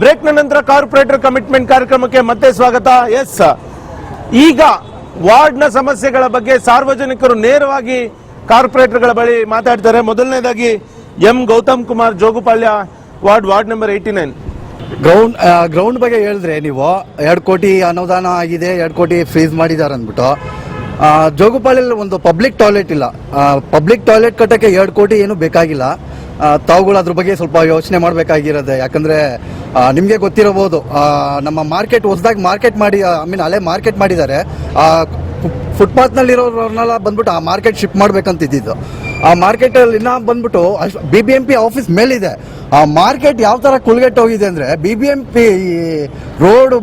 ಬ್ರೇಕ್ನ ನಂತರ corporate commitment ಕಾರ್ಯಕ್ರಮಕ್ಕೆ ಮತ್ತೆ ಸ್ವಾಗತ. ಎಸ್ ಈಗ ವಾರ್ಡ್ನ ಸಮಸ್ಯೆಗಳ ಬಗ್ಗೆ ಸಾರ್ವಜನಿಕರು ನೇರವಾಗಿ ಕಾರ್ಪೊರೇಟರ್ಗಳ ಬಳಿ ಮಾತಾಡ್ತಾರೆ. ಮೊದಲನೇದಾಗಿ M Gautam Kumar Jogupalya, ward ward number eighty nine ground ground ಬಗ್ಗೆ ಹೇಳಿದ್ರೆ ನೀವು ಎರಡು ಕೋಟಿ ಅನುದಾನ ಆಗಿದೆ, ಎರಡು ಕೋಟಿ ಫ್ರೀಸ್ ಮಾಡಿದ್ದಾರೆ ಅಂದ್ಬಿಟ್ಟು. ಜೋಗುಪಾಳ್ಯಲ್ಲಿ ಒಂದು ಪಬ್ಲಿಕ್ ಟಾಯ್ಲೆಟ್ ಇಲ್ಲ. ಪಬ್ಲಿಕ್ ಟಾಯ್ಲೆಟ್ ಕಟ್ಟಕ್ಕೆ ಎರಡು ಕೋಟಿ ಏನು ಬೇಕಾಗಿಲ್ಲ. ತಾವುಗಳು ಅದ್ರ ಬಗ್ಗೆ ಸ್ವಲ್ಪ ಯೋಚನೆ ಮಾಡಬೇಕಾಗಿರೋದೆ. ಯಾಕಂದ್ರೆ ನಿಮಗೆ ಗೊತ್ತಿರಬಹುದು ನಮ್ಮ ಮಾರ್ಕೆಟ್ ಹೊಸದಾಗಿ ಮಾರ್ಕೆಟ್ ಮಾಡಿ ಐ ಮೀನ್ ಅಲ್ಲೇ ಮಾರ್ಕೆಟ್ ಮಾಡಿದ್ದಾರೆ. ಫುಟ್ಪಾತ್ನಲ್ಲಿರೋರ್ನೆಲ್ಲ ಬಂದ್ಬಿಟ್ಟು ಆ ಮಾರ್ಕೆಟ್ ಶಿಫ್ಟ್ ಮಾಡ್ಬೇಕಂತಿದ್ದು ಆ ಮಾರ್ಕೆಟಲ್ಲಿ ಇನ್ನ ಬಂದ್ಬಿಟ್ಟು B B M P office ಮೇಲಿದೆ. ಆ ಮಾರ್ಕೆಟ್ ಯಾವ ತರ ಕುಲ್ಗೆಟ್ ಹೋಗಿದೆ ಅಂದ್ರೆ B B M P road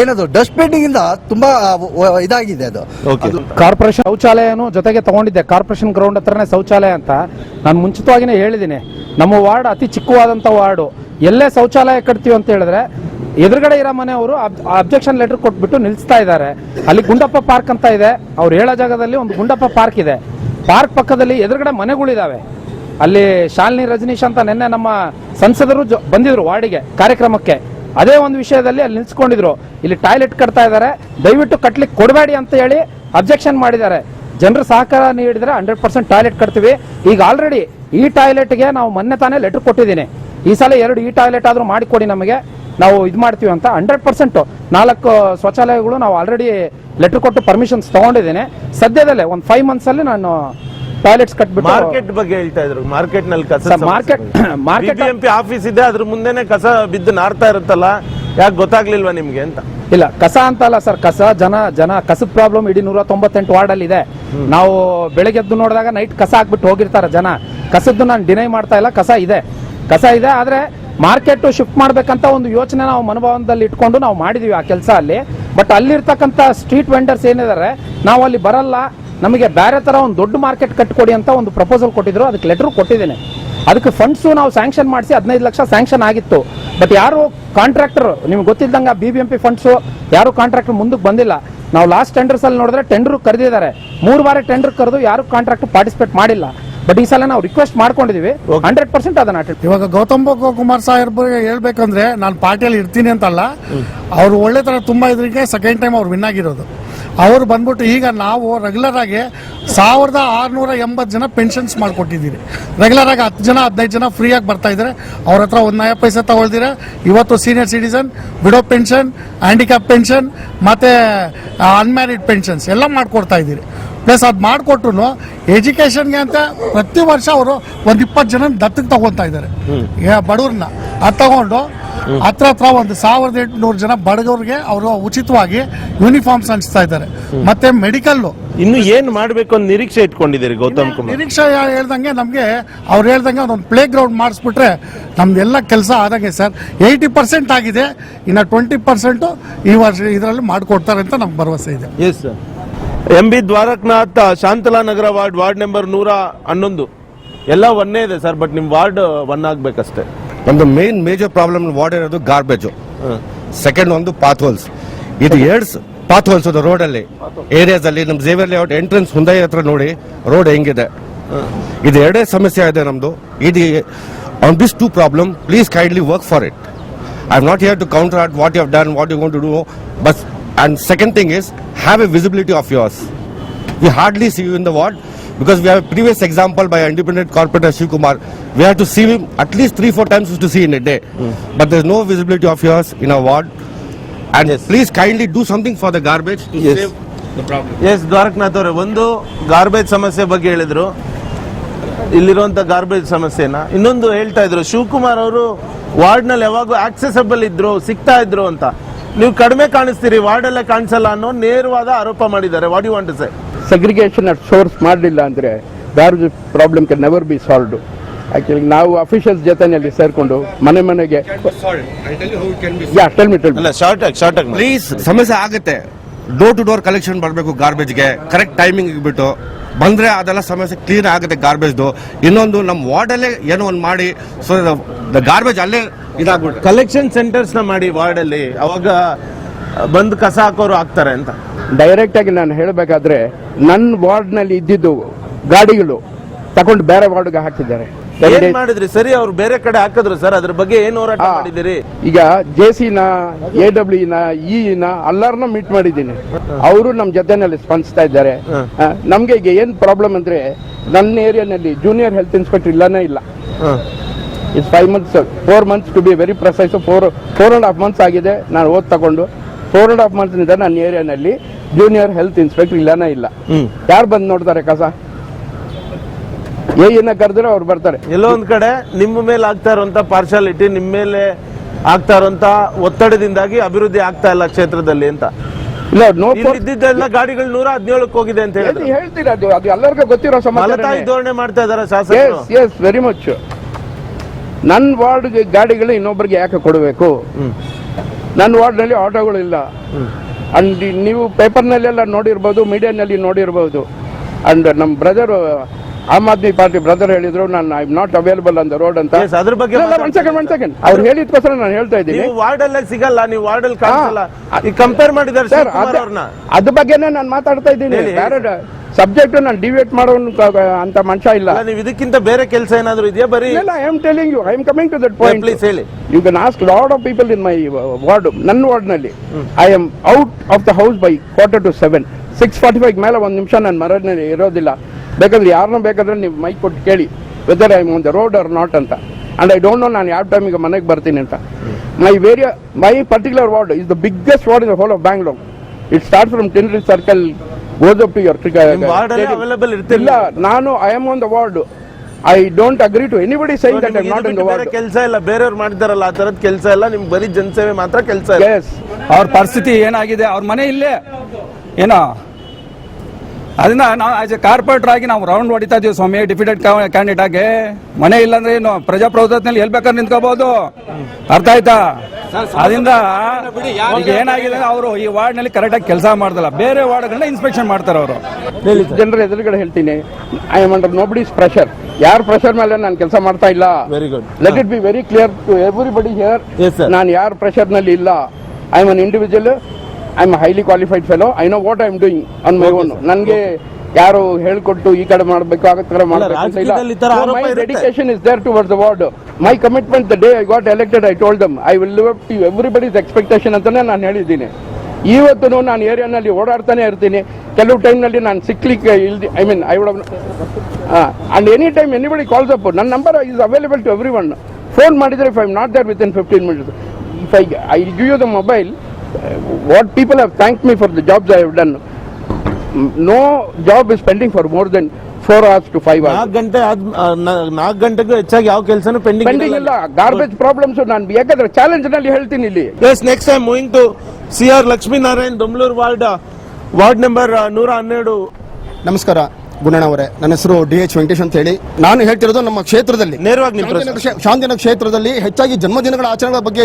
ಏನದು ಡಸ್ಟ್ ಇಂದ ತುಂಬಾ ಇದಾಗಿದೆ ಅದು. ಓಕೆ ಕಾರ್ಪೊರೇಷನ್ ಶೌಚಾಲಯನು ಜೊತೆಗೆ ತಗೊಂಡಿದ್ದೆ. ಕಾರ್ಪೊರೇಷನ್ ಗ್ರೌಂಡ್ ಹತ್ರನೇ ಶೌಚಾಲಯ ಅಂತ. ನಾನು ಮುಂಚಿತವಾಗಿನೇ ಹೇಳಿದ್ದೀನಿ ನಮ್ಮ ವಾರ್ಡ್ ಅತಿ ಚಿಕ್ಕವಾದಂಥ ವಾರ್ಡು. ಎಲ್ಲೇ ಶೌಚಾಲಯ ಕಟ್ತೀವಿ ಅಂತ ಹೇಳಿದ್ರೆ ಎದುರುಗಡೆ ಇರೋ ಮನೆಯವರು ಅಬ್ಜೆಕ್ಷನ್ ಲೆಟರ್ ಕೊಟ್ಬಿಟ್ಟು ನಿಲ್ಲಿಸ್ತಾ ಇದ್ದಾರೆ. ಅಲ್ಲಿ ಗುಂಡಪ್ಪ ಪಾರ್ಕ್ ಅಂತ ಇದೆ. ಅವ್ರು ಹೇಳೋ ಜಾಗದಲ್ಲಿ ಒಂದು ಗುಂಡಪ್ಪ ಪಾರ್ಕ್ ಇದೆ. ಪಾರ್ಕ್ ಪಕ್ಕದಲ್ಲಿ ಎದುರುಗಡೆ ಮನೆಗಳಿದ್ದಾವೆ ಅಲ್ಲಿ ಶಾಲಿನಿ ರಜನೀಶ್ ಅಂತ ನಿನ್ನೆ ನಮ್ಮ ಸಂಸದರು ಬಂದಿದ್ರು ವಾರ್ಡಿಗೆ ಕಾರ್ಯಕ್ರಮಕ್ಕೆ. ಅದೇ ಒಂದು ವಿಷಯದಲ್ಲಿ ಅಲ್ಲಿ ನಿಲ್ಸ್ಕೊಂಡಿದ್ರು ಇಲ್ಲಿ ಟಾಯ್ಲೆಟ್ ಕಟ್ತಾ ಇದ್ದಾರೆ. ದಯವಿಟ್ಟು ಕಟ್ಲಿಕ್ಕೆ ಕೊಡಬೇಡಿ ಅಂತ ಹೇಳಿ ಅಬ್ಜೆಕ್ಷನ್ ಮಾಡಿದ್ದಾರೆ. ಜನರು ಸಹಕಾರ ನೀಡಿದರೆ ಹಂಡ್ರೆಡ್ ಪರ್ಸೆಂಟ್ ಟಾಯ್ಲೆಟ್ ಕಟ್ತೀವಿ. ಈಗ ಆಲ್ರೆಡಿ ಈ ಟಾಯ್ಲೆಟ್ಗೆ ನಾವು ಮೊನ್ನೆ ತಾನೇ ಲೆಟರ್ ಕೊಟ್ಟಿದ್ದೀನಿ. ಈ ಸಲ ಎರಡು ಈ ಟಾಯ್ಲೆಟ್ ಆದ್ರೂ ಮಾಡಿಕೊಡಿ ನಮಗೆ. ನಾವು ಇದು ಮಾಡ್ತೀವಿ ಅಂತ ಹಂಡ್ರೆಡ್ ಪರ್ಸೆಂಟ್ ನಾಲ್ಕು ಶೌಚಾಲಯಗಳು ನಾವು ಆಲ್ರೆಡಿ ಲೆಟರ್ ಕೊಟ್ಟು ಪರ್ಮಿಷನ್ಸ್ ತಗೊಂಡಿದ್ದೀನಿ. ಸದ್ಯದಲ್ಲೇ ಒಂದು ಫೈವ್ ಮಂತ್ಸ್ ಅಲ್ಲಿ ನಾನು ಟಾಯ್ಲೆಟ್ಸ್ ಕಟ್ಬಿಟ್ಟು ಮಾರ್ಕೆಟ್ ಬಗ್ಗೆ ಹೇಳ್ತಾ ಇದ್ರು. ಮಾರ್ಕೆಟ್ನಲ್ಲಿ ಕಸ ಮಾರ್ಕೆಟ್ ಮಾರ್ಕೆಟ್ ಎಂಪಿ ಆಫೀಸ್ ಇದೆ ಅದ್ರ ಮುಂದೆನೆ ಕಸ ಬಿದ್ದು ನಾರ್ತಾ ಇರುತ್ತಲ್ಲ ಯಾಕೆ ಗೊತ್ತಾಗ್ಲಿಲ್ವಾ ನಿಮ್ಗೆ ಅಂತ? ಇಲ್ಲ ಕಸ ಅಂತ ಅಲ್ಲ ಸರ್ ಕಸ ಜನ ಜನ ಕಸದ ಪ್ರಾಬ್ಲಮ್ ಇಡೀ ನೂರ ತೊಂಬತ್ತೆಂಟು ವಾರ್ಡ್ ಅಲ್ಲಿ ಇದೆ ನಾವು ಬೆಳಗ್ಗೆ ಎದ್ದು ನೋಡಿದಾಗ ನೈಟ್ ಕಸ ಹಾಕ್ಬಿಟ್ಟು ಹೋಗಿರ್ತಾರೆ ಜನ. ಕಸದ್ದು ನಾನು ಡಿನೈ ಮಾಡ್ತಾ ಇಲ್ಲ ಕಸ ಇದೆ. ಕಸ ಇದೆ ಆದ್ರೆ ಮಾರ್ಕೆಟ್ ಶಿಫ್ಟ್ ಮಾಡಬೇಕಂತ ಒಂದು ಯೋಚನೆ ನಾವು ಮನೋಭಾವದಲ್ಲಿ ಇಟ್ಕೊಂಡು ನಾವು ಮಾಡಿದೀವಿ ಆ ಕೆಲಸ ಅಲ್ಲಿ. ಬಟ್ ಅಲ್ಲಿರ್ತಕ್ಕಂಥ ಸ್ಟ್ರೀಟ್ ವೆಂಡರ್ಸ್ ಏನಿದ್ದಾರೆ ನಾವು ಅಲ್ಲಿ ಬರಲ್ಲ. ನಮಗೆ ಬೇರೆ ತರ ಒಂದು ದೊಡ್ಡ ಮಾರ್ಕೆಟ್ ಕಟ್ಕೊಡಿ ಅಂತ ಒಂದು ಪ್ರಪೋಸಲ್ ಕೊಟ್ಟಿದ್ರು. ಅದಕ್ಕೆ ಲೆಟರ್ ಕೊಟ್ಟಿದ್ದೇನೆ. ಅದಕ್ಕೆ ಫಂಡ್ಸು ನಾವು ಸ್ಯಾಂಕ್ಷನ್ ಮಾಡಿಸಿ ಹದಿನೈದು ಲಕ್ಷ ಸ್ಯಾಂಕ್ಷನ್ ಆಗಿತ್ತು. ಬಟ್ ಯಾರು ಕಾಂಟ್ರಾಕ್ಟರ್ ನಿಮ್ಗೆ ಗೊತ್ತಿದ್ದಂಗೆ B B M P funds ಯಾರು ಕಾಂಟ್ರಾಕ್ಟರ್ ಮುಂದಕ್ಕೆ ಬಂದಿಲ್ಲ. ನಾವು ಲಾಸ್ಟ್ ಟೆಂಡರ್ಸ್ ಅಲ್ಲಿ ನೋಡಿದ್ರೆ ಟೆಂಡರ್ ಕರೆದಿದ್ದಾರೆ. ಮೂರು ಬಾರಿ ಟೆಂಡರ್ ಕರೆದು ಯಾರು ಕಾಂಟ್ರಾಕ್ಟ್ ಪಾರ್ಟಿಸಿಪೇಟ್ ಮಾಡಿಲ್ಲ. ಬಟ್ ಈ ಸಲ ನಾವು ರಿಕ್ವೆಸ್ಟ್ ಮಾಡ್ಕೊಂಡಿದೀವಿ. ಹಂಡ್ರೆಡ್ ಪರ್ಸೆಂಟ್ ಅದನ್ನ ಅಟೆಂಡ್ ಇವಾಗ ಗೌತಮ್ ಕುಮಾರ್ ಸಾಹೇಬ್ರಿಗೆ ಹೇಳ್ಬೇಕಂದ್ರೆ ನಾನು ಪಾರ್ಟಿಯಲ್ಲಿ ಇರ್ತೀನಿ ಅಂತಲ್ಲ ಅವ್ರು ಒಳ್ಳೆ ತರ ತುಂಬಾ ಇದ್ರಿಗೆ ಸೆಕೆಂಡ್ ಟೈಮ್ ಅವ್ರು ವಿನ್ ಆಗಿರೋದು. ಅವರು ಬಂದ್ಬಿಟ್ಟು ಈಗ ನಾವು ರೆಗ್ಯುಲರ್ ಆಗಿ ಸಾವಿರದ ಆರ್ನೂರ ಎಂಬತ್ತು ಜನ ಪೆನ್ಷನ್ಸ್ ಮಾಡಿಕೊಟ್ಟಿದ್ದೀರಿ. ರೆಗ್ಯುಲರ್ ಆಗಿ ಹತ್ತು ಜನ ಹದಿನೈದು ಜನ ಫ್ರೀಯಾಗಿ ಆಗಿ ಬರ್ತಾ ಇದ್ದಾರೆ ಅವ್ರ ಹತ್ರ ಒಂದು ನಯ ಪೈಸೆ ತಗೊಳ್ದಿರ. ಇವತ್ತು senior citizen widow pension handicap pension ಮತ್ತೆ ಅನ್ಮ್ಯಾರಿಡ್ ಪೆನ್ಷನ್ಸ್ ಎಲ್ಲ ಮಾಡ್ಕೊಡ್ತಾ ಇದ್ದೀರಿ. ಪ್ಲಸ್ ಅದು ಮಾಡಿಕೊಟ್ರು ಎಜುಕೇಷನ್ಗೆ ಅಂತ ಪ್ರತಿ ವರ್ಷ ಅವರು ಒಂದು ಇಪ್ಪತ್ತು ಜನ ದತ್ತಕ್ಕೆ ತಗೊತಾ ಇದ್ದಾರೆ ಬಡವ್ರನ್ನ ಅದು ತಗೊಂಡು ಹತ್ರ ಹತ್ರ ಒಂದು ಸಾವಿರದ ಎಂಟುನೂರು ಜನ ಬಡಗವ್ರಿಗೆ ಅವರು ಉಚಿತವಾಗಿ ಯೂನಿಫಾರ್ಮ್ಸ್ ಹಂಚ್ತಾ ಇದ್ದಾರೆ ಮತ್ತೆ ಮೆಡಿಕಲ್ಲು ಇನ್ನು ಏನು ಮಾಡ್ಬೇಕು ಅಂತ ನಿರೀಕ್ಷೆ ಇಟ್ಕೊಂಡಿದ್ದೀರಿ ಗೌತಮ್ ಕುಮಾರ್? ನಿರೀಕ್ಷೆ ಹೇಳ್ದಂಗೆ ನಮಗೆ ಅವ್ರು ಹೇಳ್ದಂಗೆ ಅದೊಂದು ಪ್ಲೇ ಗ್ರೌಂಡ್ ಮಾಡಿಸ್ಬಿಟ್ರೆ ನಮ್ದೆಲ್ಲ ಕೆಲಸ ಆದಂಗೆ ಸರ್. ಏಯ್ಟಿ ಪರ್ಸೆಂಟ್ ಆಗಿದೆ. ಇನ್ನು ಟ್ವೆಂಟಿ ಪರ್ಸೆಂಟು ಈ ವರ್ಷ ಇದರಲ್ಲಿ ಮಾಡಿಕೊಡ್ತಾರೆ ಅಂತ ನಮ್ಗೆ ಭರವಸೆ ಇದೆ. S M B Dwarakanath Shantala Nagar ward ward number ನೂರ ಹನ್ನೊಂದು. ಎಲ್ಲ ಒಂದೇ ಇದೆ ಸರ್ ಬಟ್ ನಿಮ್ ವಾರ್ಡ್ ಒನ್ ಆಗ್ಬೇಕಷ್ಟೇ. ನಮ್ದು ಮೇನ್ ಮೇಜರ್ ಪ್ರಾಬ್ಲಮ್ ವಾರ್ಡ್ ಇರೋದು ಗಾರ್ಬೇಜು ಸೆಕೆಂಡ್ ಒಂದು ಪಾತ್ ಹೋಲ್ಸ್ ಇದು ಎರಡು ಪಾತ್ ಹೋಲ್ಸ್ ಅದು ರೋಡ್ ಅಲ್ಲಿ. ಏರಿಯಾಸ್ ಅಲ್ಲಿ ನಮ್ ಜೇವಿಯರ್ ಲೇಔಟ್ ಎಂಟ್ರೆನ್ಸ್ ಮುಂದೆ ಹತ್ರ ನೋಡಿ ರೋಡ್ ಹೆಂಗಿದೆ. ಇದು ಎರಡೇ ಸಮಸ್ಯೆ ಇದೆ ನಮ್ದು. ಇದು on this two problem please kindly work for it I am not here to counter at what you done what you want to do but and second thing is have a visibility of yours. we hardly see you in the ward because we have a previous example by independent corporator Shiv Kumar. We have to see him at least three, four times to see in a day. Mm. But there's no visibility of yours in our ward. And yes. please kindly do something for the garbage to Yes. save the problem. S Dwarakanath ಅವರೇ ಒಂದು garbage ಸಮಸ್ಯೆ ಬಗ್ಗೆ ಹೇಳಿದ್ರು ಇಲ್ಲಿರುವಂಥ garbage ಸಮಸ್ಯೆನ ಇನ್ನೊಂದು ಹೇಳ್ತಾ ಇದ್ರು ಶಿವಕುಮಾರ್ ಅವರು ವಾರ್ಡ್ನಲ್ಲಿ ಯಾವಾಗೂ ಆಕ್ಸೆಸಬಲ್ ಇದ್ರು ಸಿಗ್ತಾ ಇದ್ರು ಅಂತ ನೀವು ಕಡಿಮೆ ಕಾಣಿಸ್ತೀರಿ ವಾರ್ಡ್ ಎಲ್ಲ ಕಾಣಿಸಲ್ಲ ಅನ್ನೋ ನೇರವಾದ ಆರೋಪ ಮಾಡಿದ್ದಾರೆ. What you want say segregation at source ಮಾಡಲಿಲ್ಲ ಅಂದರೆ garbage problem can never be solved actually ನಾವು ಅಫಿಷಿಯಲ್ಸ್ ಜೊತೆಯಲ್ಲಿ ಸೇರಿಕೊಂಡು ಮನೆ ಮನೆಗೆ. ಯಾ ಟೆಲ್ ಮಿ ಟೆಲ್ ಅಲ್ಲ ಶಾರ್ಟ್ ಆಗಿ ಶಾರ್ಟ್ ಆಗಿ ಪ್ಲೀಸ್ ಸಮಸ್ಯೆ ಆಗುತ್ತೆ. ಡೋರ್ ಟು ಡೋರ್ ಕಲೆಕ್ಷನ್ ಮಾಡಬೇಕು ಗಾರ್ಬೇಜ್ಗೆ ಕರೆಕ್ಟ್ ಟೈಮಿಂಗ್ ಬಿಟ್ಟು. ಬಂದರೆ ಅದೆಲ್ಲ ಸಮಸ್ಯೆ ಕ್ಲೀನ್ ಆಗುತ್ತೆ ಗಾರ್ಬೇಜ್ದು ಇನ್ನೊಂದು ನಮ್ಮ ವಾರ್ಡಲ್ಲೇ ಏನೋ ಒಂದು ಮಾಡಿ. ಸೊ ದ ಗಾರ್ಬೇಜ್ ಅಲ್ಲೇ ಇದಾಗ್ಬಿಟ್ಟು ಕಲೆಕ್ಷನ್ ಸೆಂಟರ್ಸ್ನ ನ ಮಾಡಿ ವಾರ್ಡಲ್ಲಿ ಅವಾಗ ಬಂದು ಕಸ ಹಾಕೋರು ಹಾಕ್ತಾರೆ ಅಂತ. ಡೈರೆಕ್ಟಾಗಿ ನಾನು ಹೇಳಬೇಕಾದ್ರೆ ನನ್ನ ವಾರ್ಡ್ನಲ್ಲಿ ಇದ್ದಿದ್ದು ಗಾಡಿಗಳು ತಗೊಂಡು ಬೇರೆ ವಾರ್ಡ್ಗೆ ಹಾಕಿದ್ದಾರೆ. ಏನ್ ಮಾಡಿದ್ರಿ? ಸರಿ ಅವ್ರು ಬೇರೆ ಕಡೆ ಹಾಕಿದ್ರು ಸರ್. ಅದ್ರ ಬಗ್ಗೆ ಏನ್ ಹೋರಾಟ ಮಾಡಿದಿರಿ ಈಗ ಜೆ ಸಿನ ಎ ಡಬ್ಲ್ಯೂ ನ ಇನ ಎಲ್ಲರನ್ನ ಮೀಟ್ ಮಾಡಿದ್ದೀನಿ. ಅವರು ನಮ್ ಜೊತೆನಲ್ಲಿ ಸ್ಪಂದಿಸ್ತಾ ಇದ್ದಾರೆ. ನಮ್ಗೆ ಈಗ ಏನ್ ಪ್ರಾಬ್ಲಮ್ ಅಂದ್ರೆ ನನ್ನ ಏರಿಯಾನಲ್ಲಿ ಜೂನಿಯರ್ ಹೆಲ್ತ್ ಇನ್ಸ್ಪೆಕ್ಟರ್ ಇಲ್ಲನೇ ಇಲ್ಲ. It's five months four months to be very precise four four and half months ಆಗಿದೆ ನಾನು ಓದ್ ತಗೊಂಡು. ಫೋರ್ ಅಂಡ್ ಹಾಫ್ ಮಂತ್ಸ್ನಿಂದ ನನ್ನ ಏರಿಯಾನಲ್ಲಿ ಜೂನಿಯರ್ ಹೆಲ್ತ್ ಇನ್ಸ್ಪೆಕ್ಟರ್ ಇಲ್ಲನೇ ಇಲ್ಲ. ಯಾರು ಬಂದು ನೋಡ್ತಾರೆ ಕಸ? ಏನ ಕರೆದ್ರೆ ಅವ್ರು ಬರ್ತಾರೆ. ಎಲ್ಲೋ ಒಂದ್ ಕಡೆ ನಿಮ್ಮ ಮೇಲೆ ಆಗ್ತಾ ಇರುವಂತ ಪಾರ್ಶಾಲಿಟಿ ನಿಮ್ಮ ಮೇಲೆ ಆಗ್ತಾ ಇರುವಂತ ಒತ್ತಡದಿಂದಾಗಿ ಅಭಿವೃದ್ಧಿ ಆಗ್ತಾ ಇಲ್ಲ ಕ್ಷೇತ್ರದಲ್ಲಿ ಅಂತ. ಇಲ್ಲ ನೋ ಇಲ್ಲಿ ಇದ್ದಿದ್ದೆಲ್ಲ ಗಾಡಿಗಳು ನೂರ ಹದಿನೇಳಕ್ಕೆ ಹೋಗಿದೆ ಅಂತ ಹೇಳಿದ್ರು. ಹೇಳ್ತೀರಾ ಅದು? ಅದು ಎಲ್ಲರಿಗೂ ಗೊತ್ತಿರೋ ಸಮಾಜ ಮಲತಾಯಿ ಧೋರಣೆ ಮಾಡ್ತಾ ಇದಾರೆ ಶಾಸಕರು. ಎಸ್ ಎಸ್ ವೆರಿ ಮಚ್ ನನ್ನ ವಾರ್ಡ್ ಗಾಡಿಗಳು ಇನ್ನೊಬ್ಬರಿಗೆ ಯಾಕೆ ಕೊಡಬೇಕು? ನನ್ನ ವಾರ್ಡ್ನಲ್ಲಿ ಆಟೋಗಳು ಇಲ್ಲ. ಅಂಡ್ ನೀವು ಪೇಪರ್ನಲ್ಲೆಲ್ಲ ನೋಡಿರ್ಬೋದು ಮೀಡಿಯಾನಲ್ಲಿ ನೋಡಿರ್ಬೋದು. ಅಂಡ್ ನಮ್ಮ ಬ್ರದರ್ ಆಮ್ ಆದ್ಮಿ ಪಾರ್ಟಿ ಬ್ರದರ್ ಹೇಳಿದ್ರು ನಾನು I not available on the road ಅಂತ. Yes, ಅದ್ರ ಬಗ್ಗೆ ಒನ್ ಸೆಕೆಂಡ್ ಒನ್ ಸೆಕೆಂಡ್ ಅವ್ರು ಹೇಳಿದ್ಕೋಸ್ಕರ ನಾನು ಹೇಳ್ತಾ ಇದ್ದೀನಿ. ನೀವು ವಾರ್ಡ್ ಅಲ್ಲೇ ಸಿಗಲ್ಲ ನೀವು ವಾರ್ಡ್ ಅಲ್ಲಿ ಕಾಣಿಸಲ್ಲ. ಈಗ ಕಂಪೇರ್ ಮಾಡಿದಾರೆ ಸರ್ ಶಿವಕುಮಾರ್ ಅವ್ರನ್ನ. ಅದ್ರ ಬಗ್ಗೆನೇ ನಾನು ಮಾತಾಡ್ತಾ ಇದ್ದೀನಿ. ಹೇಳಿ, ಹೇಳಿ. ಬೇರೆ ಸಬ್ಜೆಕ್ಟ್ ನಾನು ಡಿವೇಟ್ ಮಾಡೋ ಅಂತ ಮನುಷ್ಯ ಇಲ್ಲ. ಅಲ್ಲ ನೀವು ಇದಕ್ಕಿಂತ ಬೇರೆ ಕೆಲಸ ಏನಾದ್ರು ಇದೆಯಾ ಬರೀ? ಇಲ್ಲ I am telling you I am coming to that point please ಹೇಳಿ. You can ask lot of people in my ward ನನ್ನ ವಾರ್ಡ್ನಲ್ಲಿ I am out of the house by quarter to seven six forty five ಮೇಲೆ ಒಂದು ನಿಮಿಷ ನಾನು ಮರದಲ್ಲಿ ಇರೋದಿಲ್ಲ. ಬೇಕಾದ್ರೆ ಯಾರನ್ನ ಬೇಕಾದ್ರೆ ನೀವು ಮೈಕ್ ಕೊಟ್ಟು ಕೇಳಿ whether I on the road or not ಅಂತ. ಅಂಡ್ ಐ ಡೋಂಟ್ ನೋ ನಾನು ಯಾವ ಟೈಮಿಗೆ ಮನೆಗೆ ಬರ್ತೀನಿ ಅಂತ. My very my particular ward is the biggest ward in the whole of Bangalore it start from Tannery circle goes up to your ಇರ್ತಿರ್ಲಿಲ್ಲ? ಇಲ್ಲ ನಾನು I am on the ward I don't agree to anybody say that I not in the ward ಕೆಲಸ ಇಲ್ಲ ಬೇರೆಯವ್ರು ಮಾಡಿದಾರಲ್ಲ ಆ ತರದ ಕೆಲಸ ಇಲ್ಲ ನಿಮ್ಗೆ ಬರೀ ಜನಸೇವೆ ಮಾತ್ರ ಕೆಲಸ ಇಲ್ಲ. ಅವ್ರ ಪರಿಸ್ಥಿತಿ ಏನಾಗಿದೆ? ಅವ್ರ ಮನೆ ಇಲ್ಲೇ? ಏನೋ? ಅದನ್ನ ನಾವು ಆಸ್ ಎ ಕಾರ್ಪೊರೇಟರ್ ಆಗಿ ನಾವು ರೌಂಡ್ ಹೊಡಿತಾ ಇದೀವಿ ಸ್ವಾಮಿ ಡಿಫಿಡೆಂಟ್ ಕ್ಯಾಂಡಿಡೇಟ್ ಆಗಿ. ಮನೆ ಇಲ್ಲಾಂದ್ರೆ ಏನು ಪ್ರಜಾಪ್ರಭುತ್ವದಲ್ಲಿ ಎಲ್ಲಿ ಬೇಕಾದ್ರೆ ನಿಂತ್ಕೋಬಹುದು ಅರ್ಥ ಆಯ್ತಾ? ಅದರಿಂದ ಈಗ ಏನಾಗಿದೆ ಅವರು ಈ ವಾರ್ಡ್ನಲ್ಲಿ ಕರೆಕ್ಟ್ ಆಗಿ ಕೆಲಸ ಮಾಡ್ದಲ್ಲ. ಬೇರೆ ವಾರ್ಡ್ಗಳನ್ನ ಇನ್ಸ್ಪೆಕ್ಷನ್ ಮಾಡ್ತಾರೆ ಅವರು. ಜನರ ಎದುರುಗಡೆ ಹೇಳ್ತೀನಿ. I am under nobody's pressure ಯಾರ ಪ್ರೆಷರ್ ಮೇಲೆ ನಾನು ಕೆಲಸ ಮಾಡ್ತಾ ಇಲ್ಲ. Very good let it be very clear to everybody here Yes, ನಾನು ಯಾರ ಪ್ರೆಷರ್ನಲ್ಲಿ ಇಲ್ಲ. I am an individual I am highly qualified fellow I know what I am doing on my own ನನಗೆ ಯಾರು ಹೇಳ್ಕೊಟ್ಟು ಈ ಕಡೆ ಮಾಡಬೇಕು ಆಗತ್ತರ ಆರೋಪ my. Dedication is there towards the ward my commitment the day I got elected I told them I will live up to everybody's expectation ಅಂತಾನೆ ನಾನು ಹೇಳಿದ್ದೀನಿ. ಇವತ್ತು ನಾನು ಏರಿಯಾನಲ್ಲಿ ಓಡಾಡ್ತಾನೆ ಇರ್ತೀನಿ. ಕೆಲವು ಟೈಮ್ನಲ್ಲಿ ನಾನು ಸಿಕ್ಲಿಕ್ಕೆ ಇಲ್ದಿ I mean I would and any time anybody calls up ನನ್ನ number is available to everyone phone ಮಾಡಿದರೆ if I not there within fifteen minutes if I I give you the mobile what people have thanked me for the jobs I have done no job is pending for more than four hours to five ನಾಲ್ಕು ಗಂಟೆ ಆದ್ ನಾಲ್ಕು ಗಂಟೆಗೂ ಹೆಚ್ಚಾಗಿ ಯಾವ ಕೆಲಸನೂ pending pending ಇಲ್ಲ. Garbage problems ನಾನು ಯಾಕಂದ್ರೆ ಚಾಲೆಂಜ್ನಲ್ಲಿ ಹೇಳ್ತೀನಿ ಇಲ್ಲಿ. Yes next time moving to C R Lakshminarayan Domlur ward ward number ನೂರ ಹನ್ನೆರಡು. ನಮಸ್ಕಾರ. ಗುಣಣ್ಣ ಅವರೇ. ನನ್ನ ಹೆಸರು ಡಿ ಎಚ್ ವೆಂಕಟೇಶ್ ಅಂತ ಹೇಳಿ. ನಾನು ಹೇಳ್ತಿರೋದು ನಮ್ಮ ಕ್ಷೇತ್ರದಲ್ಲಿ. ನೇರವಾಗಿ ಶಾಂತಿನ ಶಾಂತಿನಗರ ಶಾಂತಿನಗರ ಕ್ಷೇತ್ರದಲ್ಲಿ ಹೆಚ್ಚಾಗಿ ಜನ್ಮದಿನಗಳ ಆಚರಣೆಗಳ ಬಗ್ಗೆ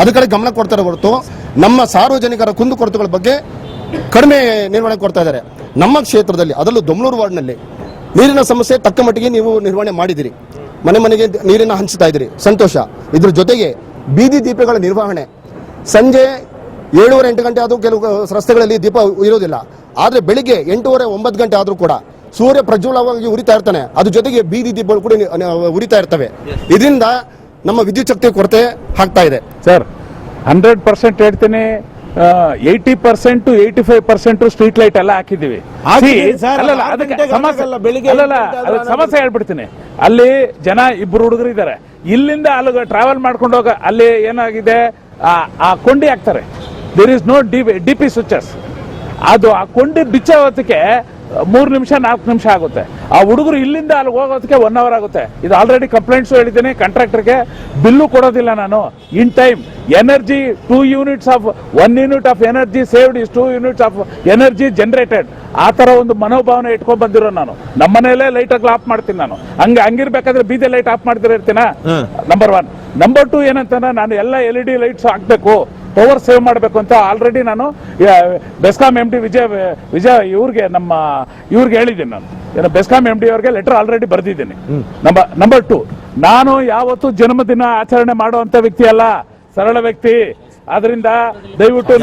ಅದ್ರ ಕಡೆ ಗಮನ ಕೊಡ್ತಾರೆ ಹೊರತು ನಮ್ಮ ಸಾರ್ವಜನಿಕರ ಕುಂದುಕೊರತೆಗಳ ಬಗ್ಗೆ ಕಡಿಮೆ ನಿರ್ವಹಣೆ ಕೊಡ್ತಾ ಇದ್ದಾರೆ. ನಮ್ಮ ಕ್ಷೇತ್ರದಲ್ಲಿ ಅದರಲ್ಲೂ ದೊಮ್ಲೂರು ವಾರ್ಡ್ನಲ್ಲಿ ನೀರಿನ ಸಮಸ್ಯೆ ತಕ್ಕ ಮಟ್ಟಿಗೆ ನೀವು ನಿರ್ವಹಣೆ ಮಾಡಿದಿರಿ ಮನೆ ಮನೆಗೆ ನೀರಿನ ಹಂಚ್ತಾ ಇದ್ದೀರಿ. ಸಂತೋಷ. ಇದ್ರ ಜೊತೆಗೆ ಬೀದಿ ದೀಪಗಳ ನಿರ್ವಹಣೆ. ಸಂಜೆ ಏಳುವರೆ ಎಂಟು ಗಂಟೆ ಆದರೂ ಕೆಲವು ರಸ್ತೆಗಳಲ್ಲಿ ದೀಪ ಇರೋದಿಲ್ಲ. ಆದರೆ ಬೆಳಿಗ್ಗೆ ಎಂಟೂವರೆ ಒಂಬತ್ತು ಗಂಟೆ ಆದರೂ ಕೂಡ ಸೂರ್ಯ ಪ್ರಜ್ವಲವಾಗಿ ಉರಿತಾ ಇರ್ತಾನೆ. ಅದ್ರ ಜೊತೆಗೆ ಬೀದಿ ದೀಪಗಳು ಕೂಡ ಉರಿತಾ ಇರ್ತವೆ. ಇದರಿಂದ ನಮ್ಮ ವಿದ್ಯುತ್ ಶಕ್ತಿ ಕೊರತೆ ಆಗ್ತಾ ಇದೆ. ಸರ್ ಹಂಡ್ರೆಡ್ ಪರ್ಸೆಂಟ್ ಹೇಳ್ತೀನಿ eighty percent to eighty five percent street light ಎಲ್ಲ ಅದಕ್ಕೆ ಸಮಸ್ಯೆ ಹೇಳ್ಬಿಡ್ತೀನಿ. ಅಲ್ಲಿ ಜನ ಇಬ್ರು ಹುಡುಗರು ಇದ್ದಾರೆ. ಇಲ್ಲಿಂದ ಅಲ್ಲಿಗೆ ಟ್ರಾವೆಲ್ ಮಾಡ್ಕೊಂಡು ಹೋಗ ಅಲ್ಲಿ ಏನಾಗಿದೆ ಆ- ಆ ಕೊಂಡಿ ಹಾಕ್ತಾರೆ. There is no D D P switches ಅದು ಆ ಕೊಂಡಿ ಬಿಚ್ಚ ಹೊತ್ತಿಗೆ ಮೂರು ನಿಮಿಷ ನಾಲ್ಕು ನಿಮಿಷ ಆಗುತ್ತೆ. ಆ ಹುಡುಗರು ಇಲ್ಲಿಂದ ಅಲ್ಲಿ ಹೋಗೋದಕ್ಕೆ ಒನ್ ಅವರ್ ಆಗುತ್ತೆ. ಇದು ಆಲ್ರೆಡಿ ಕಂಪ್ಲೇಂಟ್ಸ್ ಹೇಳಿದ್ದೀನಿ ಕಾಂಟ್ರಾಕ್ಟರ್ಗೆ ಬಿಲ್ಲು ಕೊಡೋದಿಲ್ಲ ನಾನು. In time energy two units of one unit of energy saved is two units of energy generated ಆ ಥರ ಒಂದು ಮನೋಭಾವನೆ ಇಟ್ಕೊಂಡ್ ಬಂದಿರೋ ನಾನು. ನಮ್ಮ ಮನೆಯಲ್ಲೇ ಲೈಟ್ ಆಫ್ ಮಾಡ್ತೀನಿ ನಾನು. ಹಂಗೆ ಹಂಗಿರ್ಬೇಕಾದ್ರೆ ಬೀದಿ ಲೈಟ್ ಆಫ್ ಮಾಡ್ತಿರ ಇರ್ತೀನ? ನಂಬರ್ ಒನ್ ನಂಬರ್ ಟೂ ಏನಂತ ನಾನು ಎಲ್ಲ ಎಲ್ ಇ ಡಿ ಲೈಟ್ಸ್ ಹಾಕ್ಬೇಕು. ಪವರ್ ಸೇವ್ ಮಾಡಬೇಕು ಅಂತ ಆಲ್ರೆಡಿ ನಾನು ಬೆಸ್ಕಾಂ ಎಂ ಡಿ ವಿಜಯ್ ವಿಜಯ್ ಇವ್ರಿಗೆ ನಮ್ಮ ಇವ್ರಿಗೆ ಹೇಳಿದ್ದೀನಿ ನಾನು. ಏನೋ ಬೆಸ್ಕಾಂ ಎಂ ಡಿ ಅವ್ರಿಗೆ ಲೆಟರ್ ಆಲ್ರೆಡಿ ಬರೆದಿದ್ದೀನಿ. ನಂಬರ್ ನಂಬರ್ ಟು ನಾನು ಯಾವತ್ತು ಜನ್ಮದಿನ ಆಚರಣೆ ಮಾಡುವಂತ ವ್ಯಕ್ತಿ ಅಲ್ಲ ಸರಳ ವ್ಯಕ್ತಿ. ಅದರಿಂದ ದಯವಿಟ್ಟು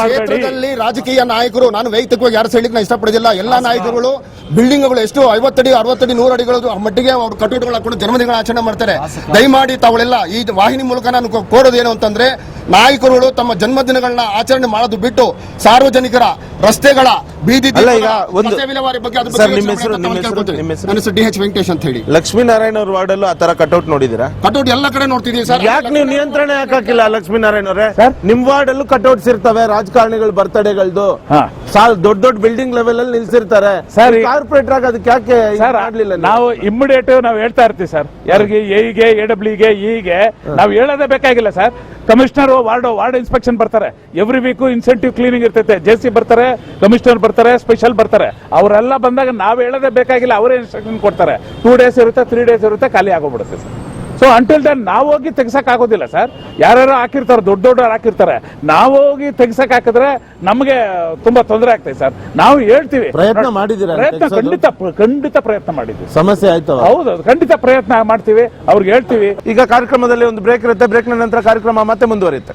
ಕ್ಷೇತ್ರದಲ್ಲಿ ರಾಜಕೀಯ ನಾಯಕರು ನಾನು ವೈಯಕ್ತಿಕವಾಗಿ ಯಾರು ಹೇಳಿದ್ನ ನಾನು ಇಷ್ಟಪಡೋದಿಲ್ಲ. ಎಲ್ಲಾ ನಾಯಕರುಗಳು ಬಿಲ್ಡಿಂಗ್ಗಳು ಎಷ್ಟು ಐವತ್ತಡಿ ಅರವತ್ತಡಿ ನೂರು ಅಡಿಗಳು ಮಟ್ಟಿಗೆ ಅವರು ಕಟ್ಟಡಗಳು ಹಾಕೊಂಡು ಜನ್ಮದಿನಗಳ ಆಚರಣೆ ಮಾಡ್ತಾರೆ. ದಯಮಾಡಿ ತಾವುಗಳೆಲ್ಲ ಈ ವಾಹಿನಿ ಮೂಲಕ ನಾನು ಕೋರೋದೇನು ಕೋರೋದು ಏನು ಅಂತಂದ್ರೆ ನಾಯಕರುಗಳು ತಮ್ಮ ಜನ್ಮದಿನಗಳನ್ನ ಆಚರಣೆ ಮಾಡೋದು ಬಿಟ್ಟು ಸಾರ್ವಜನಿಕರ ರಸ್ತೆಗಳ ಬೀದಿ ಅಲ್ಲ, ದೀಪಗಳ ಈಗ ಒಂದು- ಕಸ ವಿಲೇವಾರಿ ಬಗ್ಗೆ ಅದ್ರ ಸರ್, ಬಗ್ಗೆ ನಿಮ್ಮ ಹೆಸರು- ನಿಮ್ಮ ಹೆಸರು- ನಿಮ್ಮ ಹೆಸರು? ನನ್ನ ಹೆಸರು ಡಿ ಎಚ್ ವೆಂಕಟೇಶ್ ಅಂತ ಹೇಳಿ. ಲಕ್ಷ್ಮೀನಾರಾಯಣ ಅವ್ರ ವಾರ್ಡಲ್ಲೂ ಆ ತರ ಕಟೌಟ್ ನೋಡಿದಿರಾ ಕಟೌಟ್ ಎಲ್ಲ ಕಡೆ ನೋಡ್ತಿದೀವಿ ಸರ್. ಯಾಕೆ ನೀವು ನಿಯಂತ್ರಣ ಹಾಕಿಲ್ಲ ಲಕ್ಷ್ಮೀನಾರಾಯಣ ಅವರೇ? ನಿಮ್ ವಾರ್ಡ್ ಅಲ್ಲೂ ಕಟ್ಔಟ್ಸ್ ಇರ್ತವೆ ರಾಜಕಾರಣಿಗಳು ಬರ್ತಡೆಗಳದು. ಸಾಲ್ ದೊಡ್ಡ ದೊಡ್ಡ ಬಿಲ್ಡಿಂಗ್ ಲೆವೆಲ್ ಅಲ್ಲಿ ನಿಲ್ಸಿರ್ತಾರೆ. ಸರ್, ಕಾರ್ಪೊರೇಟರ್ ಆಗ ಅದಕ್ಕೆ ಯಾಕೆ ಆಗ್ಲಿಲ್ಲ ಮಾಡ್ಲಿಲ್ಲ ನಾವು? ಇಮ್ಮಿಡಿಯೇಟ್ ನಾವು ಹೇಳ್ತಾ ಇರ್ತೀವಿ ಸರ್ ಯಾರಿಗೆ ಎಗೆ ಎ ಡಬ್ಲ್ಯೂಗೆ ಇಗೆ ನಾವು ಹೇಳೋದೇ ಬೇಕಾಗಿಲ್ಲ sir commissioner ward ward inspection ಬರ್ತಾರೆ. ಎವ್ರಿ ವೀಕ್ ಇನ್ಸೆಂಟಿವ್ ಕ್ಲೀನಿಂಗ್ ಇರ್ತೈತೆ. ಜೆ ಸಿ ಬರ್ತಾರೆ ಕಮಿಷನರ್ ಬರ್ತಾರೆ ಸ್ಪೆಷಲ್ ಬರ್ತಾರೆ. ಅವರೆಲ್ಲ ಬಂದಾಗ ನಾವು ಹೇಳೋದೇ ಬೇಕಾಗಿಲ್ಲ ಅವರೇ ಇನ್ಸ್ಟ್ರಕ್ಷನ್ ಕೊಡ್ತಾರೆ. ಟೂ ಡೇಸ್ ಇರುತ್ತೆ ತ್ರೀ ಡೇಸ್ ಇರುತ್ತೆ ಖಾಲಿ ಆಗೋಗ್ಬಿಡುತ್ತೆ ಸರ್ ಸೊ ಅಂಟಿಲ್ ದನ್ ನಾವು ಹೋಗಿ ತೆಗ್ಸಕ್ ಆಗೋದಿಲ್ಲ ಸರ್ ಯಾರ್ಯಾರು ಹಾಕಿರ್ತಾರೆ ದೊಡ್ಡ ದೊಡ್ಡವ್ರು ಹಾಕಿರ್ತಾರೆ ನಾವು ಹೋಗಿ ತೆಗ್ಸಕ್ ಹಾಕಿದ್ರೆ ನಮಗೆ ತುಂಬಾ ತೊಂದರೆ ಆಗ್ತದೆ ಸರ್ ನಾವು ಹೇಳ್ತೀವಿ. ಪ್ರಯತ್ನ ಮಾಡಿದೀರ ಪ್ರಯತ್ನ ಖಂಡಿತ ಖಂಡಿತ ಪ್ರಯತ್ನ ಮಾಡಿದ್ವಿ ಸಮಸ್ಯೆ ಆಯ್ತು ಹೌದು ಖಂಡಿತ ಪ್ರಯತ್ನ ಮಾಡ್ತೀವಿ. ಅವ್ರಿಗೆ ಹೇಳ್ತೀವಿ. ಈಗ ಕಾರ್ಯಕ್ರಮದಲ್ಲಿ ಒಂದು ಬ್ರೇಕ್ ಇರುತ್ತೆ. ಬ್ರೇಕ್ ನಂತರ ಕಾರ್ಯಕ್ರಮ ಮತ್ತೆ ಮುಂದುವರಿಯುತ್ತೆ.